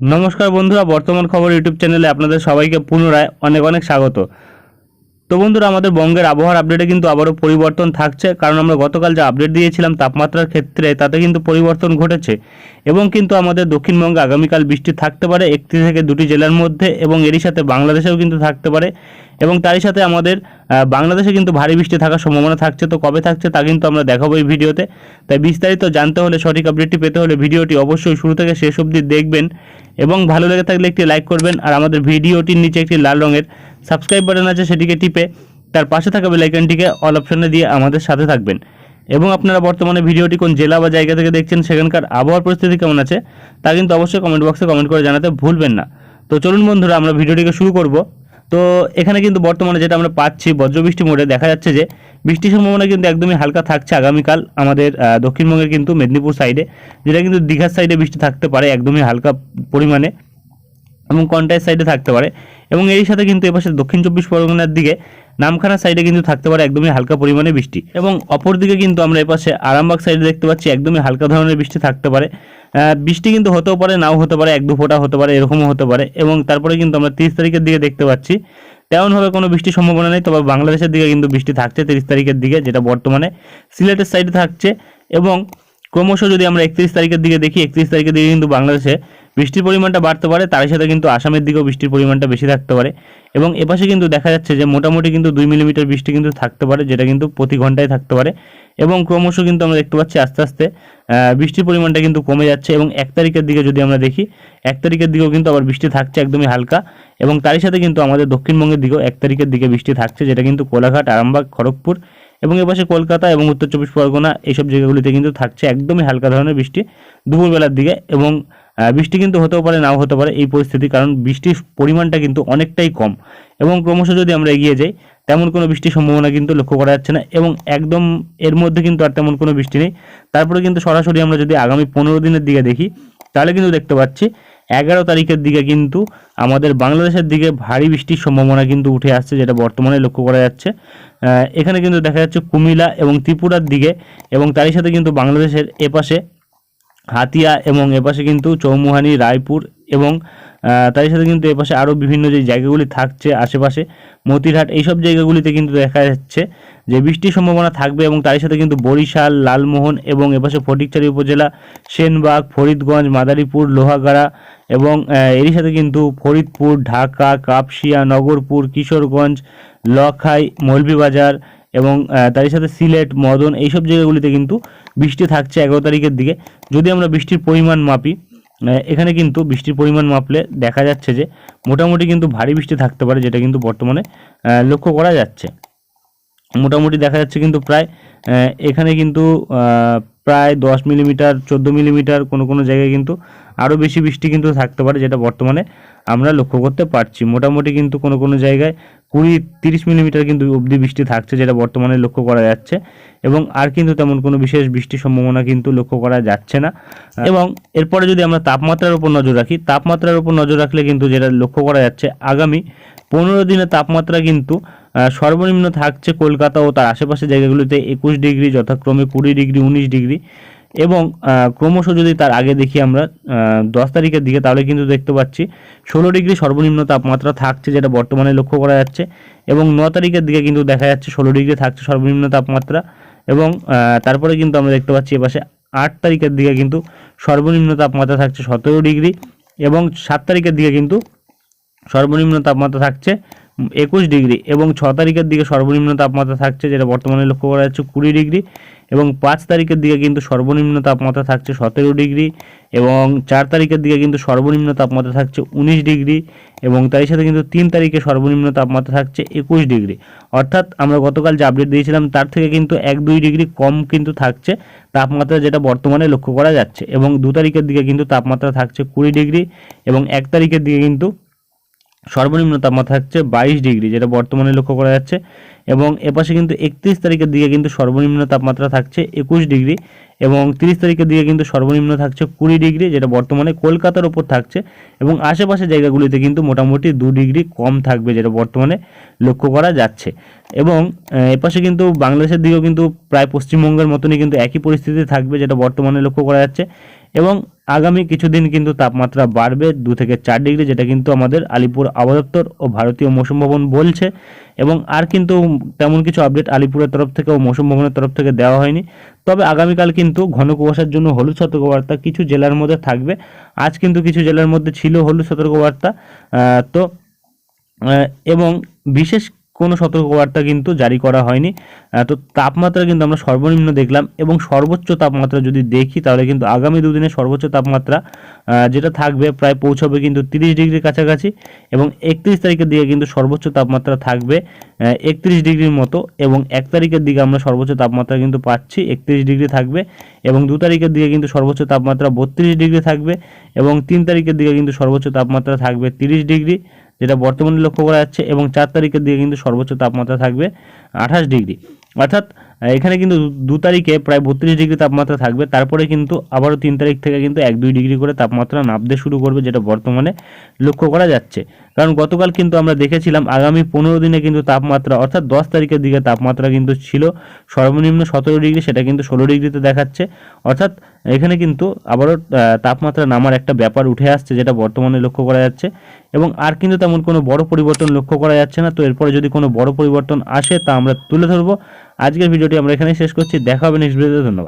নমস্কার বন্ধুরা, বর্তমান খবর ইউটিউব চ্যানেলে আপনাদের সবাইকে পুনরায় অনেক অনেক স্বাগত। তো বন্ধুরা, আমাদের বঙ্গের আবহাওয়ার আপডেটে কিন্তু আবারও পরিবর্তন থাকছে, কারণ আমরা গতকাল যে আপডেট দিয়েছিলাম তাপমাত্রার ক্ষেত্রে, তাতে কিন্তু পরিবর্তন ঘটেছে এবং কিন্তু আমাদের দক্ষিণবঙ্গে আগামীকাল বৃষ্টি থাকতে পারে একটি থেকে দুটি জেলার মধ্যে এবং এরই সাথে বাংলাদেশেও কিন্তু থাকতে পারে। এবং তারই সাথে আমাদের বাংলাদেশে কিন্তু ভারী বৃষ্টি থাকার সম্ভাবনা থাকছে। তো কবে থাকছে তা কিন্তু আমরা দেখাবো এই ভিডিওতে। তাই বিস্তারিত জানতে হলে, সঠিক আপডেটটি পেতে হলে ভিডিওটি অবশ্যই শুরু থেকে শেষ অবধি দেখবেন এবং ভালো লেগে থাকলে একটি লাইক করবেন আর আমাদের ভিডিওটির নিচে একটি লাল রঙের সাবস্ক্রাইব বাটন আছে, সেটিকে টিপে তার পাশে থাকা বেলাইকনটিকে অল অপশনে দিয়ে আমাদের সাথে থাকবেন। এবং আপনারা বর্তমানে ভিডিওটি কোন জেলা বা জায়গা থেকে দেখছেন সেখানকার আবহাওয়ার পরিস্থিতি কেমন আছে, তা কিন্তু অবশ্যই কমেন্ট বক্সে কমেন্ট করে জানাতে ভুলবেন না। তো চলুন বন্ধুরা, আমরা ভিডিওটিকে শুরু করব। তো এখানে কিন্তু বর্তমানে যেটা আমরা পাচ্ছি বজ্রবৃষ্টি মোডে দেখা যাচ্ছে যে বৃষ্টির সম্ভাবনা কিন্তু একদমই হালকা থাকছে আগামীকাল আমাদের দক্ষিণবঙ্গের কিন্তু মেদিনীপুর সাইডে যেটা কিন্তু দীঘার সাইডে বৃষ্টি থাকতে পারে একদমই হালকা পরিমাণে এবং কন্টাইস সাইডে থাকতে পারে। এবং এর সাথে কিন্তু এপাশে দক্ষিণ চব্বিশ পরগনার দিকে নামখানা সাইডে কিন্তু থাকতে পারে একদমই হালকা পরিমাণে বৃষ্টি। এবং অপর দিকে কিন্তু আমরা এপাশে আরামবাগ সাইডে দেখতে পাচ্ছি একদমই হালকা ধরনের বৃষ্টি থাকতে পারে। বৃষ্টি কিন্তু হতেও পারে, নাও হতে পারে, এক দু ফোঁটা হতে পারে, এরকমও হতে পারে। এবং তারপরে কিন্তু আমরা তিরিশ তারিখের দিকে দেখতে পাচ্ছি, তেমনভাবে কোনো বৃষ্টির সম্ভাবনা নেই, তবে বাংলাদেশের দিকে কিন্তু বৃষ্টি থাকছে তিরিশ তারিখের দিকে, যেটা বর্তমানে সিলেটের সাইডে থাকছে। এবং ক্রমশ যদি আমরা একত্রিশ তারিখের দিকে দেখি, একত্রিশ তারিখের দিকে কিন্তু বাংলাদেশে বৃষ্টির পরিমাণটা বাড়তে পারে, তার সাথে কিন্তু আসামের দিকেও বৃষ্টির পরিমাণটা বেশি থাকতে পারে। এবং এপাশে কিন্তু দেখা যাচ্ছে যে মোটামুটি কিন্তু দুই মিলিমিটার বৃষ্টি কিন্তু থাকতে পারে, যেটা কিন্তু প্রতি ঘন্টায় থাকতে পারে। এবং ক্রমশ কিন্তু আমরা দেখতে পাচ্ছি আস্তে আস্তে বৃষ্টির পরিমাণটা কিন্তু কমে যাচ্ছে এবং এক তারিখের দিকে যদি আমরা দেখি, এক তারিখের দিকেও কিন্তু আবার বৃষ্টি থাকছে একদমই হালকা। এবং তারই সাথে কিন্তু আমাদের দক্ষিণবঙ্গের দিকেও এক তারিখের দিকে বৃষ্টি থাকছে, যেটা কিন্তু কোলাঘাট, আরামবাগ, খড়গপুর এবং এপাশে কলকাতা এবং উত্তর চব্বিশ পরগনা এইসব জায়গাগুলিতে কিন্তু থাকছে একদমই হালকা ধরনের বৃষ্টি দুপুরবেলার দিকে এবং বৃষ্টি কিন্তু হতেও পারে, নাও হতে পারে এই পরিস্থিতি, কারণ বৃষ্টির পরিমাণটা কিন্তু অনেকটাই কম। এবং ক্রমশ যদি আমরা এগিয়ে যাই, তেমন কোনো বৃষ্টির সম্ভাবনা কিন্তু লক্ষ্য করা যাচ্ছে না এবং একদম এর মধ্যে কিন্তু আর তেমন কোনো বৃষ্টি নেই। তারপরে কিন্তু সরাসরি আমরা যদি আগামী পনেরো দিনের দিকে দেখি, তাহলে কিন্তু দেখতে পাচ্ছি এগারো তারিখের দিকে কিন্তু আমাদের বাংলাদেশের দিকে ভারী বৃষ্টির সম্ভাবনা কিন্তু উঠে আসছে, যেটা বর্তমানে লক্ষ্য করা যাচ্ছে। এখানে কিন্তু দেখা যাচ্ছে কুমিলা এবং ত্রিপুরার দিকে এবং তারই সাথে কিন্তু বাংলাদেশের এপাশে হাতিয়া এবং এপাশে কিন্তু চৌমুহানি, রায়পুর এবং তারই সাথে কিন্তু এপাশে আরও বিভিন্ন যে জায়গাগুলি থাকছে আশেপাশে, মতিরহাট, এইসব জায়গাগুলিতে কিন্তু দেখা যাচ্ছে। যে বৃষ্টির সম্ভাবনা থাকবে এবং তারই সাথে কিন্তু বরিশাল, লালমোহন এবং এপাশে ফটিকচারি উপজেলা, সেনবাগ, ফরিদগঞ্জ, মাদারীপুর, লোহাগাড়া এবং এরই সাথে কিন্তু ফরিদপুর, ঢাকা, কাপসিয়া, নগরপুর, কিশোরগঞ্জ, লখাই, মৌলভীবাজার এবং তারই সাথে সিলেট, মদন এইসব জায়গাগুলিতে কিন্তু বৃষ্টি থাকছে এগারো তারিখের দিকে। যদি আমরা বৃষ্টির পরিমাণ মাপি এখানে কিন্তু বৃষ্টির পরিমাণ মাপলে দেখা যাচ্ছে যে মোটামুটি কিন্তু ভারী বৃষ্টি থাকতে পারে, যেটা কিন্তু বর্তমানে লক্ষ্য করা যাচ্ছে। মোটামুটি দেখা যাচ্ছে কিন্তু প্রায় এখানে কিন্তু প্রায় দশ মিলিমিটার, চোদ্দ মিলিমিটার কোনো কোনো জায়গায় কিন্তু আরও বেশি বৃষ্টি কিন্তু থাকতে পারে যেটা বর্তমানে আমরা লক্ষ্য করতে পারছি। মোটামুটি কিন্তু কোনো কোনো জায়গায় কুড়ি তিরিশ মিলিমিটার কিন্তু অবধি বৃষ্টি থাকছে যেটা বর্তমানে লক্ষ্য করা যাচ্ছে এবং আর কিন্তু তেমন কোনো বিশেষ বৃষ্টির সম্ভাবনা কিন্তু লক্ষ্য করা যাচ্ছে না। এবং এরপরে যদি আমরা তাপমাত্রার উপর নজর রাখি, তাপমাত্রার উপর নজর রাখলে কিন্তু যেটা লক্ষ্য করা যাচ্ছে, আগামী পনেরো দিনের তাপমাত্রা কিন্তু সর্বনিম্ন থাকছে কলকাতা ও তার আশেপাশের জায়গাগুলিতে একুশ ডিগ্রি, যথাক্রমে কুড়ি ডিগ্রি, উনিশ ডিগ্রি। এবং ক্রমশ যদি তার আগে দেখি আমরা দশ তারিখের দিকে, তাহলে কিন্তু দেখতে পাচ্ছি ষোলো ডিগ্রি সর্বনিম্ন তাপমাত্রা থাকছে, যেটা বর্তমানে লক্ষ্য করা যাচ্ছে। এবং ন তারিখের দিকে কিন্তু দেখা যাচ্ছে ষোলো ডিগ্রি থাকছে সর্বনিম্ন তাপমাত্রা। এবং তারপরে কিন্তু আমরা দেখতে পাচ্ছি এপাশে আট তারিখের দিকে কিন্তু সর্বনিম্ন তাপমাত্রা থাকছে সতেরো ডিগ্রি। এবং সাত তারিখের দিকে কিন্তু সর্বনিম্ন তাপমাত্রা থাকছে একুশ ডিগ্রি এবং ছ তারিখের দিকে সর্বনিম্ন তাপমাত্রা থাকছে, যেটা বর্তমানে লক্ষ্য করা যাচ্ছে কুড়ি ডিগ্রি এবং পাঁচ তারিখের দিকে কিন্তু সর্বনিম্ন তাপমাত্রা থাকছে সতেরো ডিগ্রি এবং চার তারিখের দিকে কিন্তু সর্বনিম্ন তাপমাত্রা থাকছে উনিশ ডিগ্রি এবং তারই সাথে কিন্তু তিন তারিখে সর্বনিম্ন তাপমাত্রা থাকছে একুশ ডিগ্রি। অর্থাৎ আমরা গতকাল যে আপডেট দিয়েছিলাম, তার থেকে কিন্তু এক দুই ডিগ্রি কম কিন্তু থাকছে তাপমাত্রা, যেটা বর্তমানে লক্ষ্য করা যাচ্ছে এবং দু তারিখের দিকে কিন্তু তাপমাত্রা থাকছে কুড়ি ডিগ্রি এবং এক তারিখের দিকে কিন্তু সর্বনিম্ন তাপমাত্রা থাকছে বাইশ ডিগ্রি, যেটা বর্তমানে লক্ষ্য করা যাচ্ছে। এবং এপাশে কিন্তু একত্রিশ তারিখের দিকে কিন্তু সর্বনিম্ন তাপমাত্রা থাকছে একুশ ডিগ্রি এবং তিরিশ তারিখের দিকে কিন্তু সর্বনিম্ন থাকছে কুড়ি ডিগ্রি, যেটা বর্তমানে কলকাতার ওপর থাকছে। এবং আশেপাশের জায়গাগুলিতে কিন্তু মোটামুটি দু ডিগ্রি কম থাকবে, যেটা বর্তমানে লক্ষ্য করা যাচ্ছে। এবং এপাশে কিন্তু বাংলাদেশের দিকেও কিন্তু প্রায় পশ্চিমবঙ্গের মতনই কিন্তু একই পরিস্থিতি থাকবে, যেটা বর্তমানে লক্ষ্য করা যাচ্ছে। এবং আগামী কিছুদিন কিন্তু তাপমাত্রা বাড়বে দু থেকে চার ডিগ্রি, যেটা কিন্তু আমাদের আলিপুর আবহাওয়া দপ্তর ও ভারতীয় মৌসুম ভবন বলছে। এবং আর কিন্তু তেমন কিছু আপডেট আলিপুরের তরফ থেকে ও মৌসুম ভবনের তরফ থেকে দেওয়া হয়নি। তবে আগামীকাল কিন্তু ঘন কুয়াশার জন্য হলুদ সতর্কবার্তা কিছু জেলার মধ্যে থাকবে। আজ কিন্তু কিছু জেলার মধ্যে ছিল হলুদ সতর্কবার্তা তো এবং বিশেষ কোনো সতর্কবার্তা কিন্তু জারি করা হয়নি। তো তাপমাত্রা কিন্তু আমরা সর্বনিম্ন দেখলাম এবং সর্বোচ্চ তাপমাত্রা যদি দেখি তাহলে কিন্তু আগামী দুদিনে সর্বোচ্চ তাপমাত্রা যেটা থাকবে প্রায় পৌঁছবে কিন্তু তিরিশ ডিগ্রির কাছাকাছি এবং একত্রিশ তারিখের দিকে কিন্তু সর্বোচ্চ তাপমাত্রা থাকবে একত্রিশ ডিগ্রির মতো এবং এক তারিখের দিকে আমরা সর্বোচ্চ তাপমাত্রা কিন্তু পাচ্ছি, একত্রিশ ডিগ্রি থাকবে এবং দু তারিখের দিকে কিন্তু সর্বোচ্চ তাপমাত্রা বত্রিশ ডিগ্রি থাকবে এবং তিন তারিখের দিকে কিন্তু সর্বোচ্চ তাপমাত্রা থাকবে তিরিশ ডিগ্রি। যেটা বর্তমানে লক্ষ্য করা যাচ্ছে এবং চার তারিখের দিকে কিন্তু সর্বোচ্চ তাপমাত্রা থাকবে আঠাশ ডিগ্রি। অর্থাৎ এখানে কিন্তু দু- তারিখে প্রায় বত্রিশ ডিগ্রি তাপমাত্রা থাকবে। তারপরে কিন্তু আবারও তিন তারিখ থেকে কিন্তু এক দুই ডিগ্রি করে তাপমাত্রা নামতে শুরু করবে, যেটা বর্তমানে লক্ষ্য করা যাচ্ছে। কারণ গতকাল কিন্তু আমরা দেখেছিলাম আগামী পনেরো দিনে কিন্তু তাপমাত্রা, অর্থাৎ দশ তারিখের দিকে তাপমাত্রা কিন্তু ছিল সর্বনিম্ন সতেরো ডিগ্রি, সেটা কিন্তু ষোলো ডিগ্রিতে দেখাচ্ছে। অর্থাৎ এখানে কিন্তু আবারও তাপমাত্রা নামার একটা ব্যাপার উঠে আসছে যেটা বর্তমানে লক্ষ্য করা যাচ্ছে। এবং আর কিন্তু তেমন কোনো বড় পরিবর্তন লক্ষ্য করা যাচ্ছে না। তো এরপরে যদি কোনো বড় পরিবর্তন আসে তা আমরা তুলে ধরবো। আজকের ভিডিওটি আমরা এখানে শেষ করছি। দেখা হবে নেক্সট ভিডিওতে ধন্যবাদ।